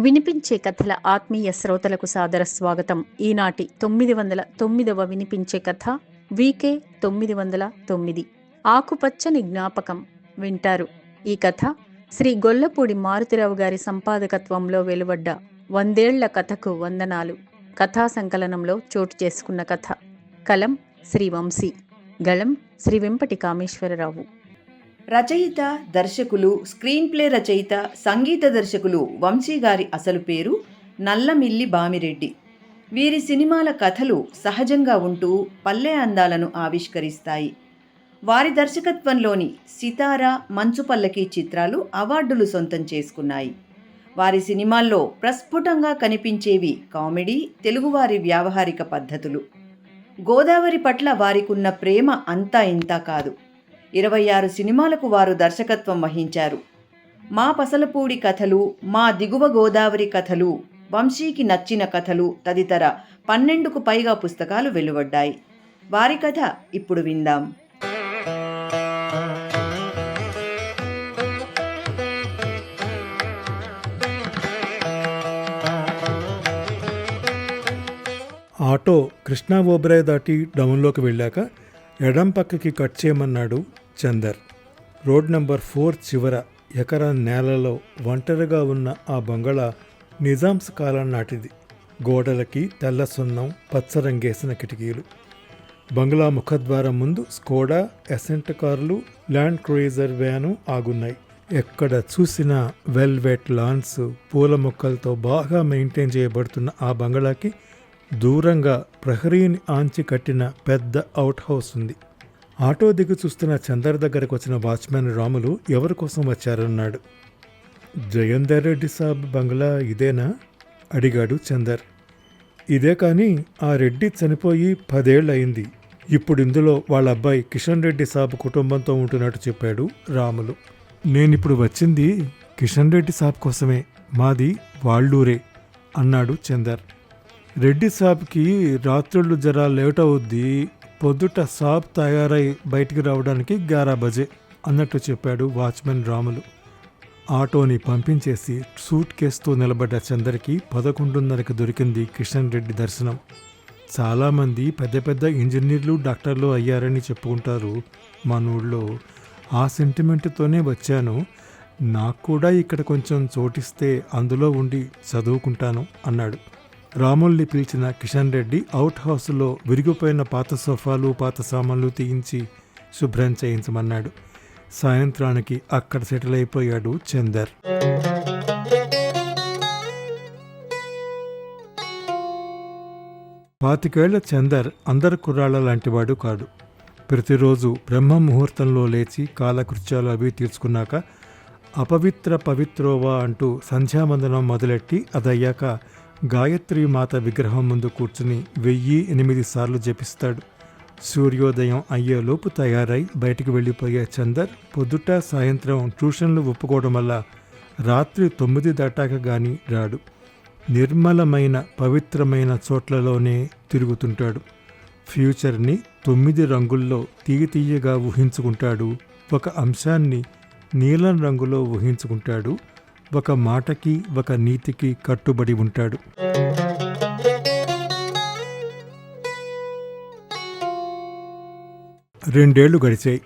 వినిపించే కథల ఆత్మీయ శ్రోతలకు సాదర స్వాగతం. ఈనాటి తొమ్మిది వందల తొమ్మిదవ వినిపించే కథ వీకే తొమ్మిది వందల తొమ్మిది. ఆకుపచ్చని జ్ఞాపకం వింటారు. ఈ కథ శ్రీ గొల్లపూడి మారుతిరావు గారి సంపాదకత్వంలో వెలువడ్డ వందేళ్ళ కథకు వందనాలు. కథా సంకలనంలో చోటు చేసుకున్న కథ. కలం శ్రీ వంశీ. గళం శ్రీ వెంపటి కామేశ్వరరావు. రచయిత దర్శకులు స్క్రీన్ ప్లే రచయిత సంగీత దర్శకులు వంశీ గారి అసలు పేరు నల్లమిల్లి బామిరెడ్డి. వీరి సినిమాల కథలు సహజంగా ఉంటూ పల్లె అందాలను ఆవిష్కరిస్తాయి. వారి దర్శకత్వంలోని సితార మంచుపల్లకి చిత్రాలు అవార్డులు సొంతం చేసుకున్నాయి. వారి సినిమాల్లో ప్రస్ఫుటంగా కనిపించేవి కామెడీ తెలుగువారి వ్యావహారిక పద్ధతులు. గోదావరి పట్ల వారికున్న ప్రేమ అంతా ఇంతా కాదు. ఇరవై ఆరు సినిమాలకు వారు దర్శకత్వం వహించారు. మా పసలపూడి కథలు మా దిగువ గోదావరి కథలు వంశీకి నచ్చిన కథలు తదితర పన్నెండుకు పైగా పుస్తకాలు వెలువడ్డాయి. వారి కథ ఇప్పుడు విందాం. ఆటో కృష్ణా ఓబ్రాయ్ దాటి డౌన్లోకి వెళ్ళాక ఎడం పక్కకి కట్ చేయమన్నాడు చందర్. రోడ్ నంబర్ ఫోర్ చివర ఎకరా నేలలో ఒంటరిగా ఉన్న ఆ బంగళా నిజాంస్ కాలం నాటిది. గోడలకి తెల్ల సున్నం పచ్చరంగేసిన కిటికీలు. బంగ్లా ముఖద్వారం ముందు స్కోడా ఎసెంట్ కార్లు ల్యాండ్ క్రూయిజర్ వ్యాను ఆగున్నాయి. ఎక్కడ చూసినా వెల్వెట్ లాన్స్ పూల మొక్కలతో బాగా మెయింటైన్ చేయబడుతున్న ఆ బంగ్లాకి దూరంగా ప్రహరీని ఆంచి కట్టిన పెద్ద అవుట్ హౌస్ ఉంది. ఆటో దిగు చూస్తున్న చందర్ దగ్గరకు వచ్చిన వాచ్మెన్ రాములు ఎవరి కోసం వచ్చారన్నాడు. జయందర్ రెడ్డి సాబ్ బంగ్లా ఇదేనా? అడిగాడు చందర్. ఇదే కానీ ఆ రెడ్డి చనిపోయి పదేళ్ళు అయింది ఇప్పుడు ఇందులో వాళ్ళ అబ్బాయి కిషన్ రెడ్డి సాబ్ కుటుంబంతో ఉంటున్నట్టు చెప్పాడు రాములు. నేనిప్పుడు వచ్చింది కిషన్ రెడ్డి సాబ్ కోసమే. మాది వాళ్ళూరే అన్నాడు చందర్. రెడ్డి సాబ్కి రాత్రుళ్ళు జరా లేట్ అవుద్ది పొద్దుట సాబ్ తయారై బయటికి రావడానికి గారాబజే బజే అన్నట్టు చెప్పాడు వాచ్మెన్ రాములు. ఆటోని పంపించేసి సూట్ కేసుతో నిలబడ్డ చందర్కి పదకొండున్నరకు దొరికింది కిషన్ రెడ్డి దర్శనం. చాలామంది పెద్ద పెద్ద ఇంజనీర్లు డాక్టర్లు అయ్యారని చెప్పుకుంటారు. మన ఊళ్ళో ఆ సెంటిమెంట్తోనే వచ్చాను. నాకు కూడా ఇక్కడ కొంచెం చోటిస్తే అందులో ఉండి చదువుకుంటాను అన్నాడు. రాముల్ని పిలిచిన కిషన్ రెడ్డి అవుట్ హౌస్లో విరిగిపోయిన పాత సోఫాలు పాత సామాన్లు తీయించి శుభ్రం చేయించమన్నాడు. సాయంత్రానికి అక్కడ సెటిల్ అయిపోయాడు చందర్. పాతికేళ్ళ చందర్ అందరి కుర్రాళ్ళ లాంటివాడు కాడు. ప్రతిరోజు బ్రహ్మ ముహూర్తంలో లేచి కాలకృత్యాలు అవి తీర్చుకున్నాక అపవిత్ర పవిత్రోవా అంటూ సంధ్యావందనం మొదలెట్టి అదయ్యాక గాయత్రి మాత విగ్రహం ముందు కూర్చుని వెయ్యి ఎనిమిది సార్లు జపిస్తాడు. సూర్యోదయం అయ్యేలోపు తయారై బయటికి వెళ్ళిపోయే చందర్ పొద్దుట సాయంత్రం ట్యూషన్లు ఒప్పుకోవడం వల్ల రాత్రి తొమ్మిది దాటాక గాని రాడు. నిర్మలమైన పవిత్రమైన చోట్లలోనే తిరుగుతుంటాడు. ఫ్యూచర్ని తొమ్మిది రంగుల్లో తీయ తీయగా ఊహించుకుంటాడు. ఒక అంశాన్ని నీలం రంగులో ఊహించుకుంటాడు. ఒక మాటకి ఒక నీతికి కట్టుబడి ఉంటాడు. రెండేళ్ళు గడిచాయి.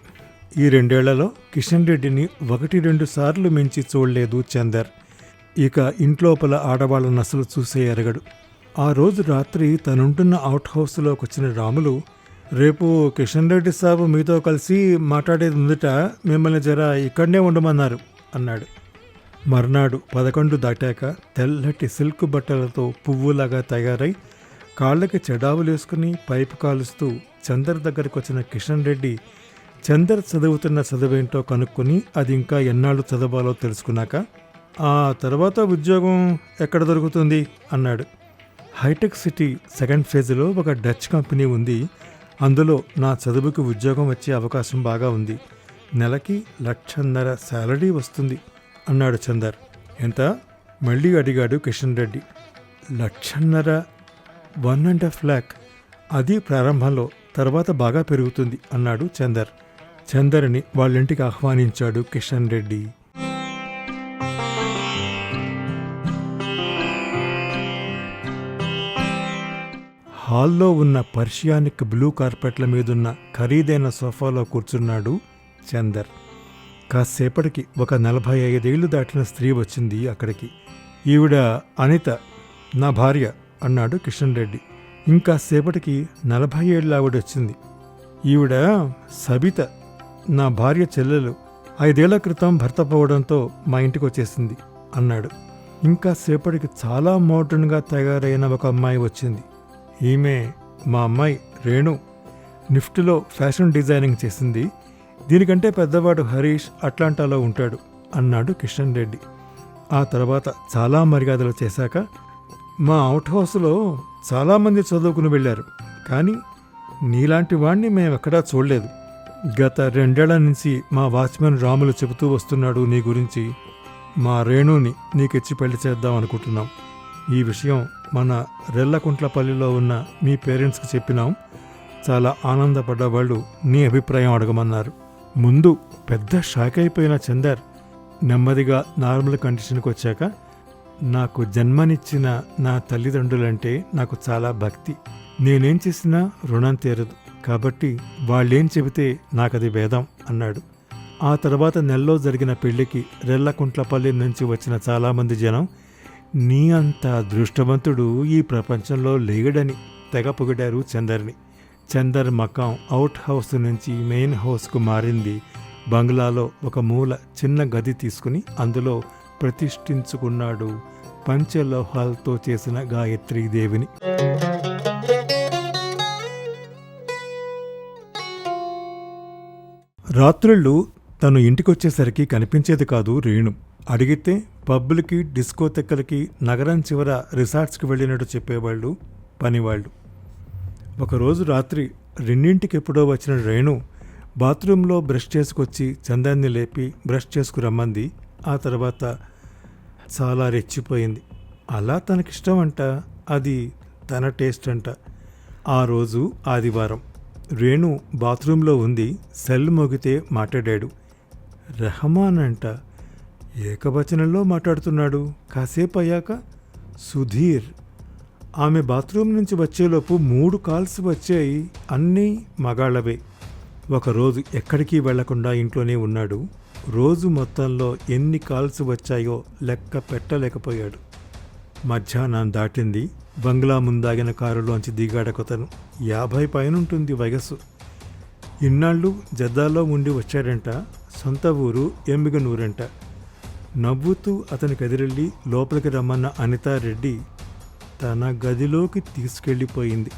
ఈ రెండేళ్ళలో కిషన్ రెడ్డిని ఒకటి రెండు సార్లు మించి చూడలేదు చందర్. ఇక ఇంట్లోపల ఆడవాళ్ళ నసలు చూసే ఎరగడు. ఆ రోజు రాత్రి తనుంటున్న అవుట్ హౌస్లోకి వచ్చిన రాములు రేపు కిషన్ రెడ్డి సాబు మీతో కలిసి మాట్లాడేది ఉందిట మిమ్మల్ని జర ఇక్కడనే ఉండమన్నారు అన్నాడు. మర్నాడు పదకొండు దాటాక తెల్లటి సిల్క్ బట్టలతో పువ్వులాగా తయారై కాళ్ళకి చెడావులేసుకుని పైపు కాలుస్తూ చందర్ దగ్గరకు వచ్చిన కిషన్ రెడ్డి చందర్ చదువుతున్న చదువేంటో కనుక్కొని అది ఇంకా ఎన్నాళ్ళు చదవాలో తెలుసుకున్నాక ఆ తర్వాత ఉద్యోగం ఎక్కడ దొరుకుతుంది? అన్నాడు. హైటెక్ సిటీ సెకండ్ ఫేజ్లో ఒక డచ్ కంపెనీ ఉంది. అందులో నా చదువుకి ఉద్యోగం వచ్చే అవకాశం బాగా ఉంది. నెలకి లక్షన్నర శాలరీ వస్తుంది. అన్నాడు చందర్. ఎంత? మళ్ళీ అడిగాడు కిషన్ రెడ్డి. లక్షన్నర వన్ అండ్ హాఫ్ ల్యాక్. అది ప్రారంభంలో తర్వాత బాగా పెరుగుతుంది అన్నాడు చందర్. చందర్ని వాళ్ళింటికి ఆహ్వానించాడు కిషన్ రెడ్డి. హాల్లో ఉన్న పర్షియానిక్ బ్లూ కార్పెట్ల మీదున్న ఖరీదైన సోఫాలో కూర్చున్నాడు చందర్. కాసేపటికి ఒక నలభై ఐదేళ్ళు దాటిన స్త్రీ వచ్చింది అక్కడికి. ఈవిడ అనిత నా భార్య అన్నాడు కిషన్ రెడ్డి ఇంకా సేపటికి నలభై ఏళ్ళ ఆవిడ వచ్చింది. ఈవిడ సబిత నా భార్య చెల్లెలు ఐదేళ్ళ క్రితం భర్త పోవడంతో మా ఇంటికి వచ్చేసింది అన్నాడు. ఇంకా సేపటికి చాలా మోడర్న్గా తయారైన ఒక అమ్మాయి వచ్చింది. ఈమె మా అమ్మాయి రేణు. నిఫ్ట్లో ఫ్యాషన్ డిజైనింగ్ చేసింది. దీనికంటే పెద్దవాడు హరీష్ అట్లాంటాలో ఉంటాడు అన్నాడు కిషన్ రెడ్డి. ఆ తర్వాత చాలా మర్యాదలు చేశాక మా అవుట్ హౌస్లో చాలామంది చదువుకుని వెళ్ళారు కానీ నీలాంటి వాణ్ణి మేమెక్కడా చూడలేదు. గత రెండేళ్ళ నుంచి మా వాచ్మెన్ రాములు చెబుతూ వస్తున్నాడు నీ గురించి. మా రేణుని నీకిచ్చి పెళ్ళి చేద్దాం అనుకుంటున్నాం. ఈ విషయం మన రెల్లకుంట్లపల్లిలో ఉన్న మీ పేరెంట్స్కి చెప్పినాం. చాలా ఆనందపడ్డ వాళ్ళు నీ అభిప్రాయం అడగమన్నారు. ముందు పెద్ద షాక్ అయిపోయిన చందర్ నెమ్మదిగా నార్మల్ కండిషన్కి వచ్చాక నాకు జన్మనిచ్చిన నా తల్లిదండ్రులంటే నాకు చాలా భక్తి. నేనేం చేసినా రుణం తీరదు. కాబట్టి వాళ్ళేం చెబితే నాకది వేదం అన్నాడు. ఆ తర్వాత నెలలో జరిగిన పెళ్ళికి రెల్లకుంట్లపల్లి నుంచి వచ్చిన చాలామంది జనం నీ అంత అదృష్టవంతుడు ఈ ప్రపంచంలో లేగడని తెగ పొగిడారు చందర్ని. చందర్ మకాం అవుట్ హౌస్ నుంచి మెయిన్ హౌస్కు మారింది. బంగ్లాలో ఒక మూల చిన్న గది తీసుకుని అందులో ప్రతిష్ఠించుకున్నాడు పంచలోహాలతో చేసిన గాయత్రీదేవిని రాత్రుళ్ళు తను ఇంటికొచ్చేసరికి కనిపించేది కాదు రేణు. అడిగితే పబ్బులకి డిస్కోతెక్కలకి నగరం చివర రిసార్ట్స్కి వెళ్ళినట్టు చెప్పేవాళ్ళు పనివాళ్ళు. ఒకరోజు రాత్రి రెండింటికి ఎప్పుడో వచ్చిన రేణు బాత్రూంలో బ్రష్ చేసుకొచ్చి చందాన్ని లేపి బ్రష్ చేసుకురమ్మంది. ఆ తర్వాత చాలా రెచ్చిపోయింది. అలా తనకిష్టం అంట అది తన టేస్ట్ అంట ఆ రోజు ఆదివారం రేణు బాత్రూంలో ఉంది సెల్ మోగితే మాట్లాడాడు. రెహమాన్ అంట ఏకవచనంలో మాట్లాడుతున్నాడు. కాసేపు అయ్యాక సుధీర్ ఆమె బాత్రూమ్ నుంచి వచ్చేలోపు మూడు కాల్స్ వచ్చాయి అన్నీ మగాళ్ళవే ఒకరోజు ఎక్కడికి వెళ్ళకుండా ఇంట్లోనే ఉన్నాడు. రోజు మొత్తంలో ఎన్ని కాల్స్ వచ్చాయో లెక్క పెట్టలేకపోయాడు. మధ్యాహ్నం దాటింది. బంగ్లా ముందాగిన కారులోంచి దిగాడకొతను యాభై పైనుంటుంది వయస్సు. ఇన్నాళ్ళు జద్దాలో ఉండి వచ్చాడంట. సొంత ఊరు ఎమ్మిగనూరంట. నవ్వుతూ అతనికి ఎదురెళ్ళి లోపలికి రమ్మన్న అనితారెడ్డి తన గదిలోకి తీసుకెళ్ళిపోయింది.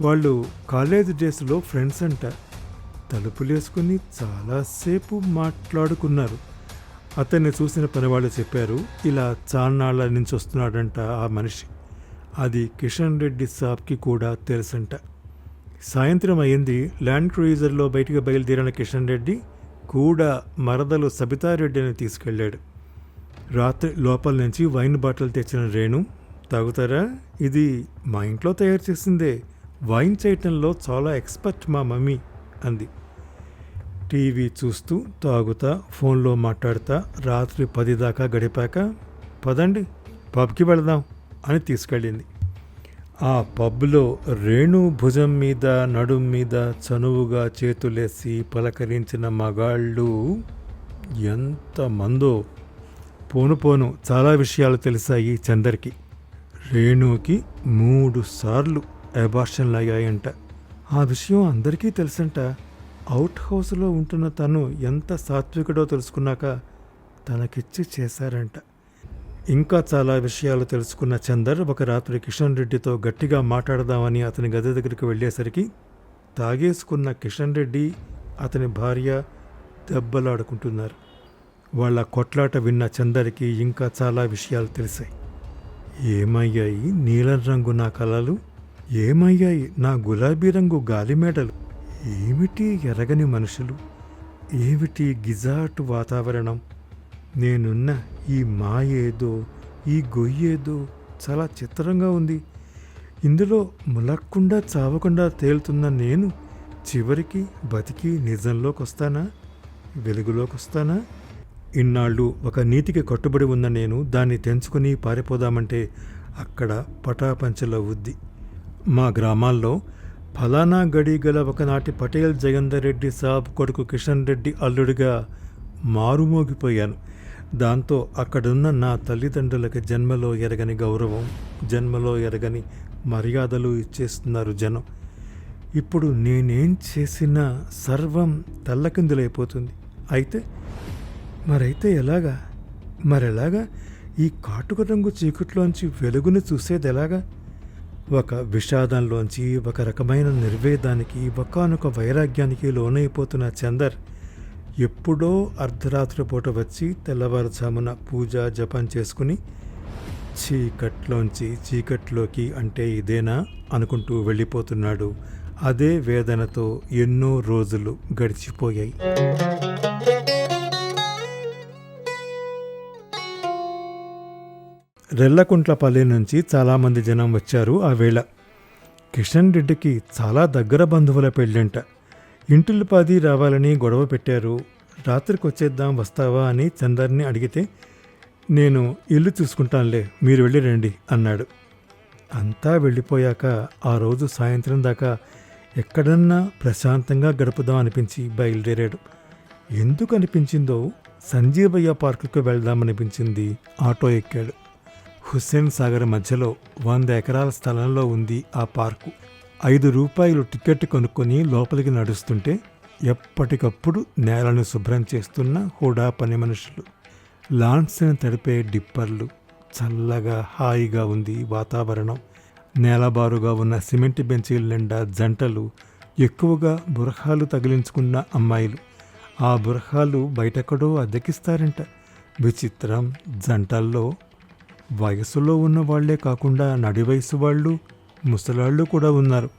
వాళ్ళు కాలేజ్ డేస్లో ఫ్రెండ్స్ అంట. తలుపులేసుకుని చాలాసేపు మాట్లాడుకున్నారు. అతన్ని చూసిన పనివాళ్ళు చెప్పారు ఇలా చాన్నాళ్ళ నుంచి వస్తున్నాడంట ఆ మనిషి. అది కిషన్ రెడ్డి సాబ్కి కూడా తెలుసంట. సాయంత్రం అయింది ల్యాండ్ క్రూయిజర్లో బయటికి బయలుదేరిన కిషన్ రెడ్డి కూడా మరదలు సబితారెడ్డిని తీసుకెళ్ళాడు. రాత్రి లోపల నుంచి వైన్ బాటిల్ తెచ్చిన రేణు తాగుతారా? ఇది మా ఇంట్లో తయారు చేసిందే. వైన్ చేయటంలో చాలా ఎక్స్పర్ట్ మా మమ్మీ అంది. టీవీ చూస్తూ తాగుతా ఫోన్లో మాట్లాడుతా రాత్రి పది దాకా గడిపాక పదండి పబ్కి వెళదాం అని తీసుకెళ్ళింది. ఆ పబ్లో రేణు భుజం మీద నడుం మీద చనువుగా చేతులేసి పలకరించిన మగాళ్ళు ఎంతమందో. పోను పోను చాలా విషయాలు తెలిసాయి చందర్కి. రేణుకి మూడు సార్లు అబార్షన్లు అయ్యాయంట ఆ విషయం అందరికీ తెలుసంట. అవుట్ హౌస్లో ఉంటున్న తను ఎంత సాత్వికుడో తెలుసుకున్నాక తనకిచ్చి చేశారంట. ఇంకా చాలా విషయాలు తెలుసుకున్న చందర్ ఒక రాత్రి కిషన్ రెడ్డితో గట్టిగా మాట్లాడదామని అతని గది దగ్గరికి వెళ్ళేసరికి తాగేసుకున్న కిషన్ రెడ్డి అతని భార్య దెబ్బలాడుకుంటున్నారు. వాళ్ళ కొట్లాట విన్న చందర్కి ఇంకా చాలా విషయాలు తెలిసాయి. ఏమయ్యాయి నీలం రంగు నా కలలు? ఏమయ్యాయి నా గులాబీ రంగు గాలిమేడలు ఏమిటి ఎరగని మనుషులు? ఏమిటి గిజాటు వాతావరణం? నేనున్న ఈ మాయేదో ఈ గొయ్యేదో చాలా చిత్రంగా ఉంది. ఇందులో ములక్కుండా చావకుండా తేలుతున్న నేను చివరికి బతికి నిజంలోకి వస్తానా వెలుగులోకి వస్తానా ఇన్నాళ్ళు ఒక నీతికి కట్టుబడి ఉన్న నేను దాన్ని తెంచుకుని పారిపోదామంటే అక్కడ పటాపంచలవుద్ది మా గ్రామాల్లో ఫలానా గడి గల ఒకనాటి పటేల్ జగందర్ రెడ్డి సాబ్ కొడుకు కిషన్ రెడ్డి అల్లుడిగా మారుమోగిపోయాను. దాంతో అక్కడున్న నా తల్లిదండ్రులకి జన్మలో ఎరగని గౌరవం జన్మలో ఎరగని మర్యాదలు ఇచ్చేస్తున్నారు జనం. ఇప్పుడు నేనేం చేసినా సర్వం తల్లకిందులైపోతుంది. అయితే మరైతే ఎలాగా? మరెలాగా? ఈ కాటుక రంగు చీకట్లోంచి వెలుగుని చూసేది ఎలాగా ఒక విషాదంలోంచి ఒక రకమైన నిర్వేదానికి ఒకనొక వైరాగ్యానికి లోనైపోతున్న చందర్ ఎప్పుడో అర్ధరాత్రి పూట వచ్చి తెల్లవారుజామున పూజ జపం చేసుకుని చీకట్లోంచి చీకట్లోకి అంటే ఇదేనా? అనుకుంటూ వెళ్ళిపోతున్నాడు. అదే వేదనతో ఎన్నో రోజులు గడిచిపోయాయి. రెల్లకుంట్లపల్లి నుంచి చాలామంది జనం వచ్చారు ఆ వేళ. కిషన్ రెడ్డికి చాలా దగ్గర బంధువుల పెళ్ళంట. ఇంటిల్లు పాది రావాలని గొడవ పెట్టారు. రాత్రికి వచ్చేద్దాం వస్తావా అని చందర్ని అడిగితే నేను ఇల్లు చూసుకుంటానులే మీరు వెళ్ళి రండి అన్నాడు. అంతా వెళ్ళిపోయాక ఆ రోజు సాయంత్రం దాకా ఎక్కడన్నా ప్రశాంతంగా గడుపుదాం అనిపించి బయలుదేరాడు. ఎందుకు అనిపించిందో సంజీవయ్య పార్కుకు వెళ్దామనిపించింది. ఆటో ఎక్కాడు. హుస్సేన్ సాగర్ మధ్యలో వంద ఎకరాల స్థలంలో ఉంది ఆ పార్కు. ఐదు రూపాయలు టికెట్ కొనుక్కొని లోపలికి నడుస్తుంటే ఎప్పటికప్పుడు నేలను శుభ్రం చేస్తున్న హుడా పని మనుషులు. లాన్స్ని తడిపే డిప్పర్లు చల్లగా హాయిగా ఉంది వాతావరణం. నేలబారుగా ఉన్న సిమెంట్ బెంచీల నిండా జంటలు ఎక్కువగా బురహాలు తగిలించుకున్న అమ్మాయిలు. ఆ బురహాలు బయటెక్కడో అద్దెకిస్తారంట. విచిత్రం జంటల్లో వయసులో ఉన్న వాళ్ళే కాకుండా నడి వయసు వాళ్ళు ముసలాళ్ళు కూడా ఉన్నారు.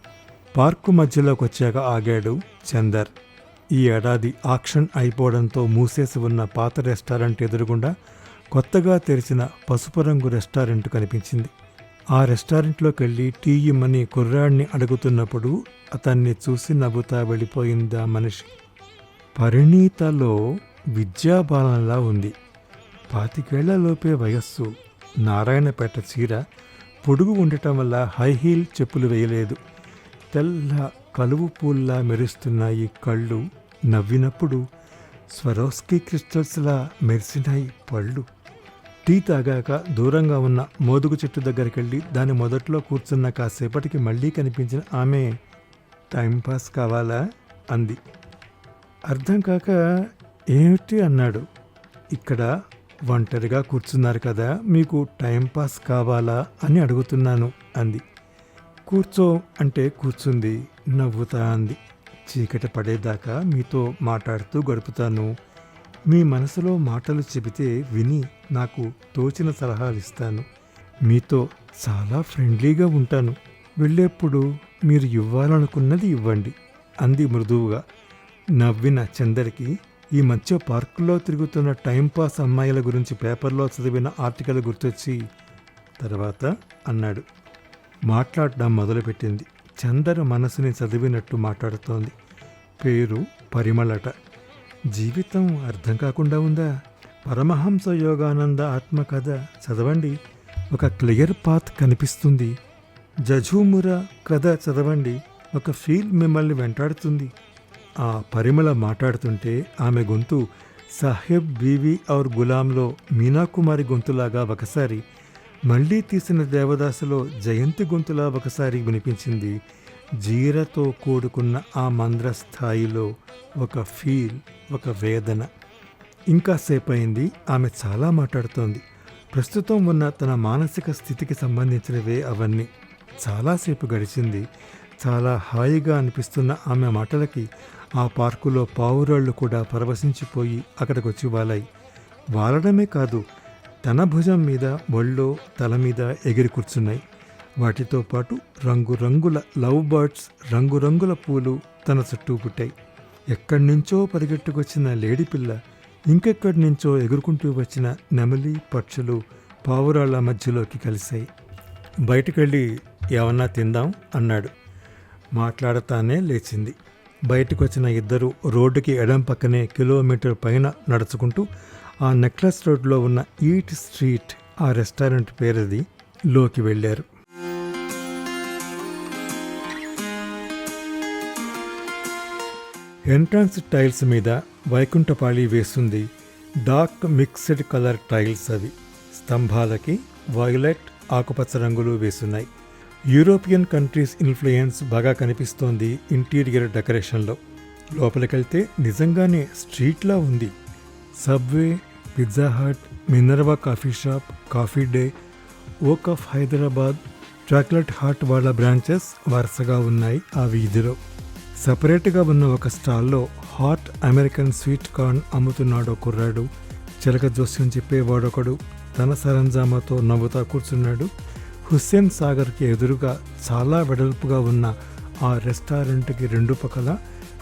పార్కు మధ్యలోకి వచ్చాక ఆగాడు చందర్. ఈ ఏడాది ఆక్షన్ అయిపోవడంతో మూసేసి ఉన్న పాత రెస్టారెంట్ ఎదురుగుండా కొత్తగా తెరిచిన పసుపు రంగు రెస్టారెంట్ కనిపించింది. ఆ రెస్టారెంట్లోకి వెళ్ళి టీ ఇమ్మని కుర్రాడిని అడుగుతున్నప్పుడు అతన్ని చూసి నవ్వుతా వెళ్ళిపోయింది ఆ మనిషి. పరిణీతలో విద్యాబాలంలా ఉంది. పాతికేళ్ళలోపే వయస్సు. నారాయణపేట చీర పొడుగు ఉండటం వల్ల హై హీల్ చెప్పులు వేయలేదు. తెల్ల కలువు పూల్లా మెరుస్తున్నాయి కళ్ళు నవ్వినప్పుడు స్వరోస్కీ క్రిస్టల్స్లా మెరిసినాయి పళ్ళు. టీ తాగాక దూరంగా ఉన్న మోదుగు చెట్టు దగ్గరికి వెళ్ళి దాని మొదట్లో కూర్చున్న కాసేపటికి మళ్ళీ కనిపించిన ఆమె టైంపాస్ కావాలా? అంది. అర్థం కాక ఏమిటి? అన్నాడు. ఇక్కడ ఒంటరిగా కూర్చున్నారు కదా మీకు టైంపాస్ కావాలా అని అడుగుతున్నాను అంది. కూర్చో అంటే కూర్చుంది నవ్వుతా అంది. చీకటి పడేదాకా మీతో మాట్లాడుతూ గడుపుతాను. మీ మనసులో మాటలు చెబితే విని నాకు తోచిన సలహాలు ఇస్తాను మీతో చాలా ఫ్రెండ్లీగా ఉంటాను. వెళ్ళేప్పుడు మీరు ఇవ్వాలనుకున్నది ఇవ్వండి అంది మృదువుగా. నవ్విన చందరికి ఈ మధ్య పార్కులో తిరుగుతున్న టైంపాస్ అమ్మాయిల గురించి పేపర్లో చదివిన ఆర్టికల్ గుర్తొచ్చి తర్వాత అన్నాడు. మాట్లాడడం మొదలుపెట్టింది. చందర మనసుని చదివినట్టు మాట్లాడుతోంది. పేరు పరిమళట. జీవితం అర్థం కాకుండా ఉందా? పరమహంస యోగానంద ఆత్మకథ చదవండి. ఒక క్లియర్ పాత్ కనిపిస్తుంది. జఝూముర కథ చదవండి. ఒక ఫీల్ మిమ్మల్ని వెంటాడుతుంది. ఆ పరిమళ మాట్లాడుతుంటే ఆమె గొంతు సాహెబ్ బీవీ ఔర్ గులాంలో మీనాకుమారి గొంతులాగా ఒకసారి మళ్ళీ తీసిన దేవదాసులో జయంతి గొంతులా ఒకసారి వినిపించింది. జీరతో కూడుకున్న ఆ మంద్ర స్థాయిలో ఒక ఫీల్ ఒక వేదన. ఇంకా సేపయింది ఆమె చాలా మాట్లాడుతోంది. ప్రస్తుతం ఉన్న తన మానసిక స్థితికి సంబంధించినవే అవన్నీ. చాలాసేపు గడిచింది. చాలా హాయిగా అనిపిస్తున్న ఆమె మాటలకి ఆ పార్కులో పావురాళ్ళు కూడా పరవశించిపోయి అక్కడికొచ్చి వాలాయి. వాలడమే కాదు తన భుజం మీద ఒళ్ళో తల మీద ఎగిరి కూర్చున్నాయి. వాటితో పాటు రంగురంగుల లవ్ బర్డ్స్ రంగురంగుల పూలు తన చుట్టూ పుట్టాయి. ఎక్కడి నుంచో పరిగెట్టుకొచ్చిన లేడీ పిల్ల ఇంకెక్కడి నుంచో ఎగురుకుంటూ వచ్చిన నెమలి పక్షులు పావురాళ్ళ మధ్యలోకి కలిశాయి. బయటకెళ్ళి ఏమన్నా తిందాం అన్నాడు. మాట్లాడతానే లేచింది. బయటకు వచ్చిన ఇద్దరు రోడ్డుకి ఎడం పక్కనే కిలోమీటర్ పైన నడుచుకుంటూ ఆ నెక్లెస్ రోడ్లో ఉన్న ఈట్ స్ట్రీట్ ఆ రెస్టారెంట్ పేరుది లోకి వెళ్ళారు. ఎంట్రన్స్ టైల్స్ మీద వైకుంఠపాళి వేస్తుంది డార్క్ మిక్స్డ్ కలర్ టైల్స్ అవి. స్తంభాలకి వైలెట్ ఆకుపచ్చ రంగులు వేసున్నాయి. యూరోపియన్ కంట్రీస్ ఇన్ఫ్లుయెన్స్ బాగా కనిపిస్తోంది ఇంటీరియర్ డెకరేషన్లో. లోపలికెళ్తే నిజంగానే స్ట్రీట్లా ఉంది. Subway Pizza Hut Minerva coffee shop Coffee Day Oak of Hyderabad chocolate hot వాళ్ళ బ్రాంచెస్ వరుసగా ఉన్నాయి ఆ వీధిలో సపరేట్గా ఉన్న ఒక స్టాల్లో హాట్ అమెరికన్ స్వీట్ కార్న్ అమ్ముతున్నాడో కుర్రాడు. చిలక జోస్యం చెప్పేవాడొకడు. తన సరంజామాతో నవ్వుతా కూర్చున్నాడు. హుస్సేన్ సాగర్కి ఎదురుగా చాలా వెడల్పుగా ఉన్న ఆ రెస్టారెంట్కి రెండు పక్కల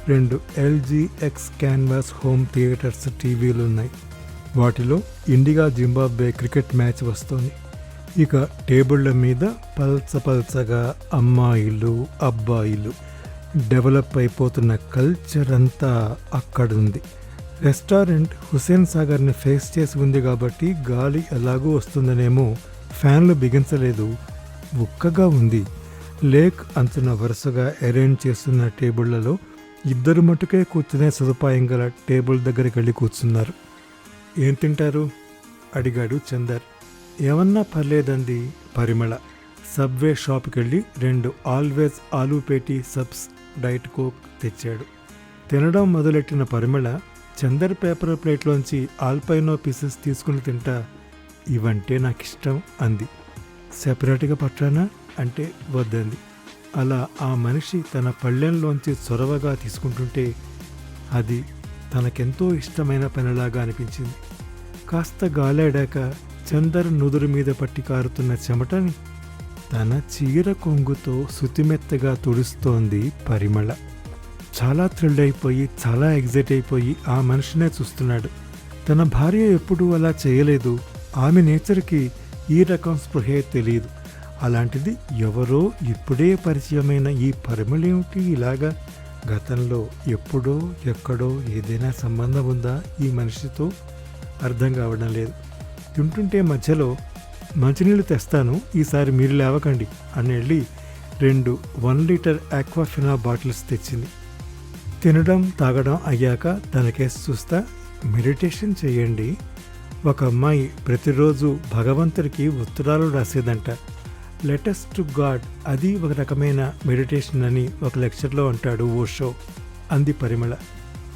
రెండు LG X canvas home theaters టీవీలు ఉన్నాయి. వాటిలో ఇండియా జింబాబ్వే క్రికెట్ మ్యాచ్ వస్తోంది. ఇక టేబుళ్ళ మీద పల్చ పల్చగా అమ్మాయిలు అబ్బాయిలు డెవలప్ అయిపోతున్న కల్చర్ అంతా అక్కడుంది. రెస్టారెంట్ హుసేన్ సాగర్ని ఫేస్ చేసి ఉంది కాబట్టి గాలి ఎలాగూ వస్తుందనేమో ఫ్యాన్లు బిగించలేదు. ఉక్కగా ఉంది. లేక్ అంచున వరుసగా అరేంజ్ చేస్తున్న టేబుళ్ళలో ఇద్దరు మటుకే కూర్చునే సదుపాయం గల టేబుల్ దగ్గరికి వెళ్ళి కూర్చున్నారు. ఏం తింటారు? అడిగాడు చందర్. ఏమన్నా పర్లేదంది పరిమళ. సబ్వే షాప్కి వెళ్ళి రెండు always aloo patty subs diet Coke తెచ్చాడు. తినడం మొదలెట్టిన పరిమళ చందర్ పేపర్ ప్లేట్లోంచి ఆల్పైనో పీసెస్ తీసుకుని తింటా ఇవంటే నాకు ఇష్టం అంది. సెపరేట్గా పట్టానా? అంటే వద్దంది. అలా ఆ మనిషి తన పళ్ళెంలోంచి చొరవగా తీసుకుంటుంటే అది తనకెంతో ఇష్టమైన పనిలాగా అనిపించింది. కాస్త గాలాడాక చందర్ నుదురు మీద పట్టి కారుతున్న చెమటని తన చీర కొంగుతో శుతిమెత్తగా తుడుస్తోంది పరిమళ. చాలా థ్రిల్డ్ అయిపోయి చాలా ఎగ్జైట్ అయిపోయి ఆ మనిషినే చూస్తున్నాడు. తన భార్య ఎప్పుడూ అలా చేయలేదు. ఆమె నేచర్కి ఈ రకం స్పృహే తెలియదు అలాంటిది ఎవరో ఇప్పుడే పరిచయమైన ఈ పరిమళేమిటి ఇలాగా గతంలో ఎప్పుడో ఎక్కడో ఏదైనా సంబంధం ఉందా? ఈ మనిషితో అర్థం కావడం లేదు. తింటుంటే మధ్యలో మంచినీళ్ళు తెస్తాను ఈసారి మీరు లేవకండి అని వెళ్ళి రెండు వన్ లీటర్ ఆక్వాఫినా బాటిల్స్ తెచ్చింది. తినడం తాగడం అయ్యాక తనకేసి చూస్తా మెడిటేషన్ చేయండి ఒక అమ్మాయి ప్రతిరోజు భగవంతుడికి ఉత్తరాలు రాసేదంట. లెటెస్ట్ టు గాడ్ అది ఒక రకమైన మెడిటేషన్ అని ఒక లెక్చర్లో అంటాడు ఓ షో. అంది పరిమళ.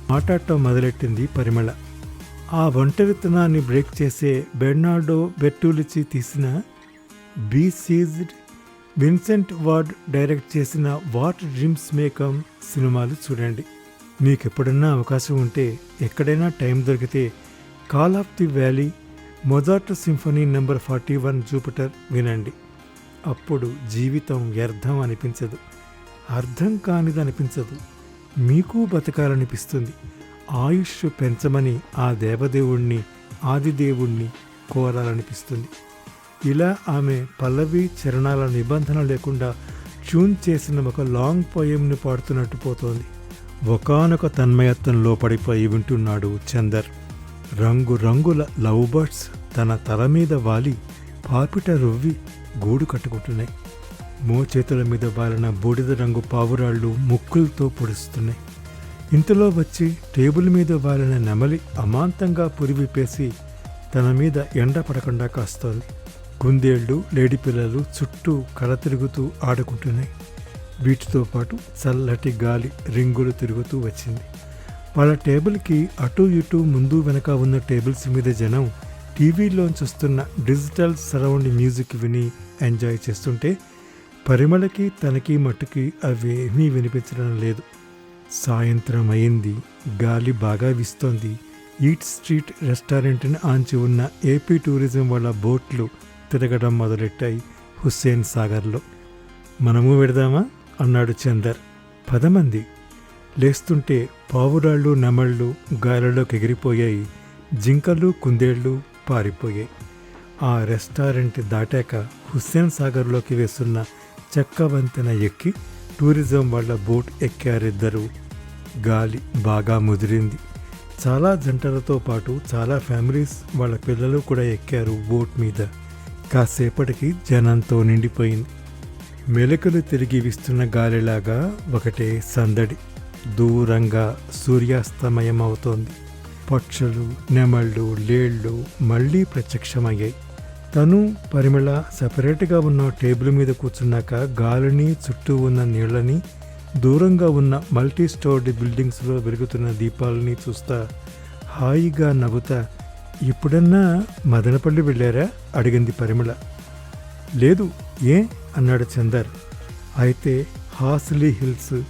మాట్లాడటం మొదలెట్టింది పరిమళ. ఆ ఒంటరితనాన్ని బ్రేక్ చేసే బెర్నార్డో బెట్టూలిచి తీసిన be seized Vincent Ward direct చేసిన వాట్ డ్రీమ్స్ మేకమ్ సినిమాలు చూడండి. మీకు ఎప్పుడన్నా అవకాశం ఉంటే ఎక్కడైనా టైం దొరికితే call of the valley Mozart symphony number forty one Jupiter వినండి. అప్పుడు జీవితం వ్యర్థం అనిపించదు అర్థం కానిది అనిపించదు మీకు బతకాలనిపిస్తుంది. ఆయుష్ పెంచమని ఆ దేవదేవుణ్ణి ఆదిదేవుణ్ణి కోరాలనిపిస్తుంది. ఇలా ఆమె పల్లవి చరణాల నిబంధన లేకుండా ట్యూన్ చేసిన ఒక లాంగ్ పోయంని పాడుతున్నట్టు పోతోంది. ఒకనొక తన్మయత్వంలో పడిపోయి వింటున్నాడు చందర్. రంగురంగుల లవ్ బర్డ్స్ తన తల మీద వాలి పాపిట రువ్వి గూడు కట్టుకుంటున్నాయి. మోచేతుల మీద వాలిన బూడిద రంగు పావురాళ్ళు ముక్కులతో పొడుస్తున్నాయి. ఇంతలో వచ్చి టేబుల్ మీద వాలిన నెమలి అమాంతంగా పురివిపేసి తన మీద ఎండ పడకుండా కాస్తోంది. కుందేళ్ళు లేడీ పిల్లలు చుట్టూ కల తిరుగుతూ ఆడుకుంటున్నాయి. వీటితో పాటు చల్లటి గాలి రింగులు తిరుగుతూ వచ్చింది. వాళ్ళ టేబుల్కి అటు ఇటు ముందు వెనక ఉన్న టేబుల్స్ మీద జనం టీవీలోంచి వస్తున్న డిజిటల్ సరౌండ్ మ్యూజిక్ విని ఎంజాయ్ చేస్తుంటే పరిమళకి తనకి మట్టుకి అవేమీ వినిపించడం లేదు. సాయంత్రం అయింది గాలి బాగా వీస్తోంది. ఈట్ స్ట్రీట్ రెస్టారెంట్ని ఆంచి ఉన్న ఏపీ టూరిజం వాళ్ళ బోట్లు తిరగడం మొదలెట్టాయి హుస్సేన్ సాగర్లో. మనము వెడదామా? అన్నాడు చందర్. పదమంది. లేస్తుంటే పావురాళ్ళు నెమళ్ళు గాలిలోకి ఎగిరిపోయాయి. జింకలు కుందేళ్ళు పారిపోయాయి. ఆ రెస్టారెంట్ దాటాక హుస్సేన్ సాగర్లోకి వేస్తున్న చెక్క వంతెన ఎక్కి టూరిజం వాళ్ళ బోట్ ఎక్కారిద్దరు. గాలి బాగా ముదిరింది. చాలా జంటలతో పాటు చాలా ఫ్యామిలీస్ వాళ్ళ పిల్లలు కూడా ఎక్కారు బోట్ మీద. కాసేపటికి జనంతో నిండిపోయింది. మెలకలు తిరిగి వీస్తున్న గాలిలాగా ఒకటే సందడి. దూరంగా సూర్యాస్తమయం అవుతోంది పక్షులు నెమళ్ళు లేళ్ళు మళ్ళీ ప్రత్యక్షమయ్యాయి. తను పరిమళ సపరేట్గా ఉన్న టేబుల్ మీద కూర్చున్నాక గాలిని చుట్టూ ఉన్న నీళ్ళని దూరంగా ఉన్న మల్టీ స్టోర్డ్ బిల్డింగ్స్లో వెలుగుతున్న దీపాలని చూస్తా హాయిగా నవ్వుతా ఇప్పుడన్నా మదనపల్లి వెళ్ళారా? అడిగింది పరిమళ. లేదు ఏ? అన్నాడు చందర్. అయితే Horsley Hills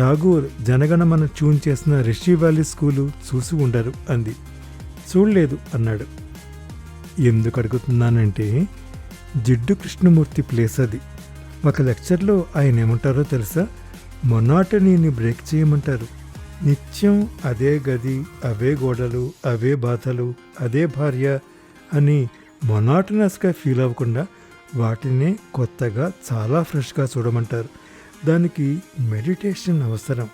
Tagore Jana Gana Mana tune చేసిన రిషి వ్యాలీ స్కూలు చూసి ఉండరు అంది. చూడలేదు అన్నాడు. ఎందుకు అడుగుతున్నానంటే జిడ్డు కృష్ణమూర్తి ప్లేస్ అది. ఒక లెక్చర్లో ఆయన ఏమంటారో తెలుసా? మొనాటనీని బ్రేక్ చేయమంటారు. నిత్యం అదే గది అవే గోడలు అవే బాధలు అదే భార్య అని మొనాటనస్గా ఫీల్ అవ్వకుండా వాటినే కొత్తగా చాలా ఫ్రెష్గా చూడమంటారు. దానికి మెడిటేషన్ అవసరం.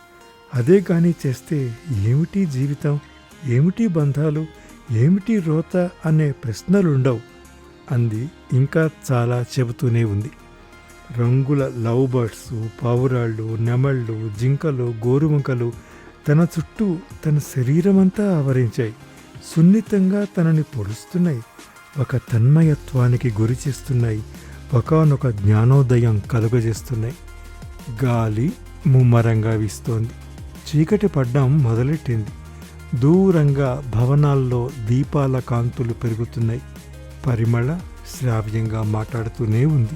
అదే కానీ చేస్తే ఏమిటి జీవితం? ఏమిటి బంధాలు? ఏమిటి రోత అనే ప్రశ్నలు ఉండవు అంది ఇంకా చాలా చెబుతూనే ఉంది. రంగుల లవ్ బర్డ్స్ పావురాళ్ళు నెమళ్ళు జింకలు గోరువంకలు తన చుట్టూ తన శరీరమంతా ఆవరించాయి. సున్నితంగా తనని పొడుస్తున్నాయి. ఒక తన్మయత్వానికి గురి చేస్తున్నాయి. ఒకనొక జ్ఞానోదయం కలుగజేస్తున్నాయి. గాలి ముమ్మరంగా వీస్తోంది. చీకటి పడ్డం మొదలెట్టింది. దూరంగా భవనాల్లో దీపాల కాంతులు పెరుగుతున్నాయి. పరిమళ శ్రావ్యంగా మాట్లాడుతూనే ఉంది.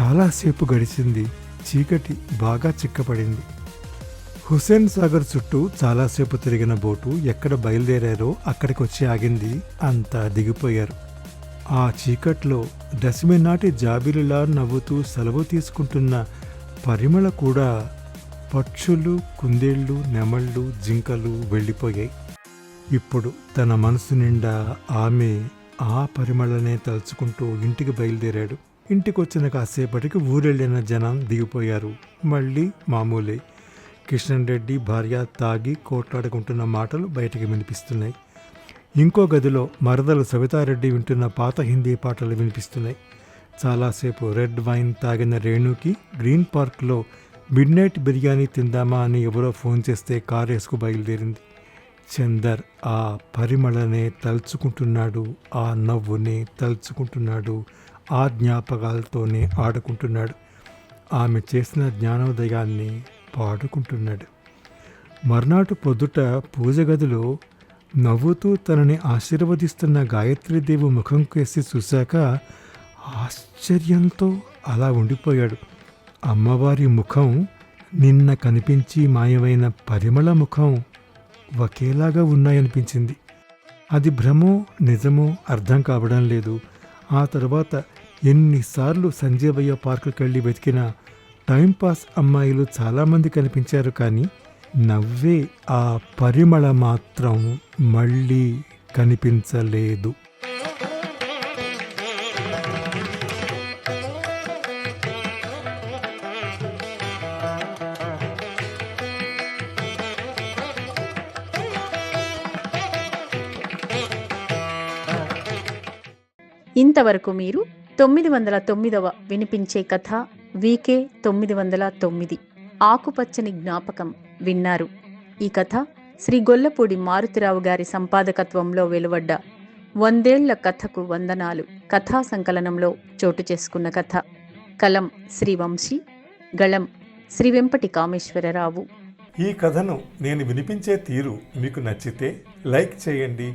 చాలాసేపు గడిచింది. చీకటి బాగా చిక్కపడింది. హుసేన్ సాగర్ చుట్టూ చాలాసేపు తిరిగిన బోటు ఎక్కడ బయలుదేరారో అక్కడికి వచ్చి ఆగింది. అంతా దిగిపోయారు. ఆ చీకట్లో దశమి నాటి జాబిలిలా నవ్వుతూ సెలవు తీసుకుంటున్న పరిమళ కూడా పక్షులు కుందేళ్ళు నెమళ్ళు జింకలు వెళ్ళిపోయాయి. ఇప్పుడు తన మనసు నిండా ఆమె ఆ పరిమళనే తలుచుకుంటూ ఇంటికి బయలుదేరాడు. ఇంటికొచ్చిన కాసేపటికి ఊరెళ్ళిన జనం దిగిపోయారు. మళ్ళీ మామూలే. కిషన్ రెడ్డి భార్య తాగి కోట్లాడుకుంటున్న మాటలు బయటికి వినిపిస్తున్నాయి. ఇంకో గదిలో మరదలు సవితారెడ్డి వింటున్న పాత హిందీ పాటలు వినిపిస్తున్నాయి. చాలాసేపు రెడ్ వైన్ తాగిన రేణుకి గ్రీన్ పార్క్లో మిడ్ నైట్ బిర్యానీ తిందామా అని ఎవరో ఫోన్ చేస్తే కారు వేసుకు బయలుదేరింది. చందర్ ఆ పరిమళనే తలుచుకుంటున్నాడు ఆ నవ్వునే తలుచుకుంటున్నాడు ఆ జ్ఞాపకాలతోనే ఆడుకుంటున్నాడు. ఆమె చేసిన జ్ఞానోదయాన్ని పాడుకుంటున్నాడు. మర్నాటు పొద్దుట పూజ గదిలో నవ్వుతూ తనని ఆశీర్వదిస్తున్న గాయత్రీదేవి ముఖం కేసి చూశాక ఆశ్చర్యంతో అలా ఉండిపోయాడు. అమ్మవారి ముఖం నిన్న కనిపించి మాయమైన పరిమళ ముఖం ఒకేలాగా ఉన్నాయనిపించింది. అది భ్రమో నిజమో అర్థం కావడం లేదు. ఆ తర్వాత ఎన్నిసార్లు సంజీవయ్య పార్కుకి వెళ్ళి వెతికినా టైంపాస్ అమ్మాయిలు చాలామంది కనిపించారు కానీ నవ్వే ఆ పరిమళ మాత్రం మళ్ళీ కనిపించలేదు. ఇంతవరకు మీరు తొమ్మిది వందల తొమ్మిదవ వినిపించే కథ వీకే తొమ్మిది వందల తొమ్మిది. ఆకుపచ్చని జ్ఞాపకం విన్నారు. ఈ కథ శ్రీ గొల్లపూడి మారుతిరావు గారి సంపాదకత్వంలో వెలువడ్డ వందేళ్ళ కథకు వందనాలు. కథా సంకలనంలో చోటు చేసుకున్న కథ. కలం శ్రీవంశీ గళం శ్రీ వెంపటి కామేశ్వరరావు. ఈ కథను నేను వినిపించే తీరు మీకు నచ్చితే లైక్ చేయండి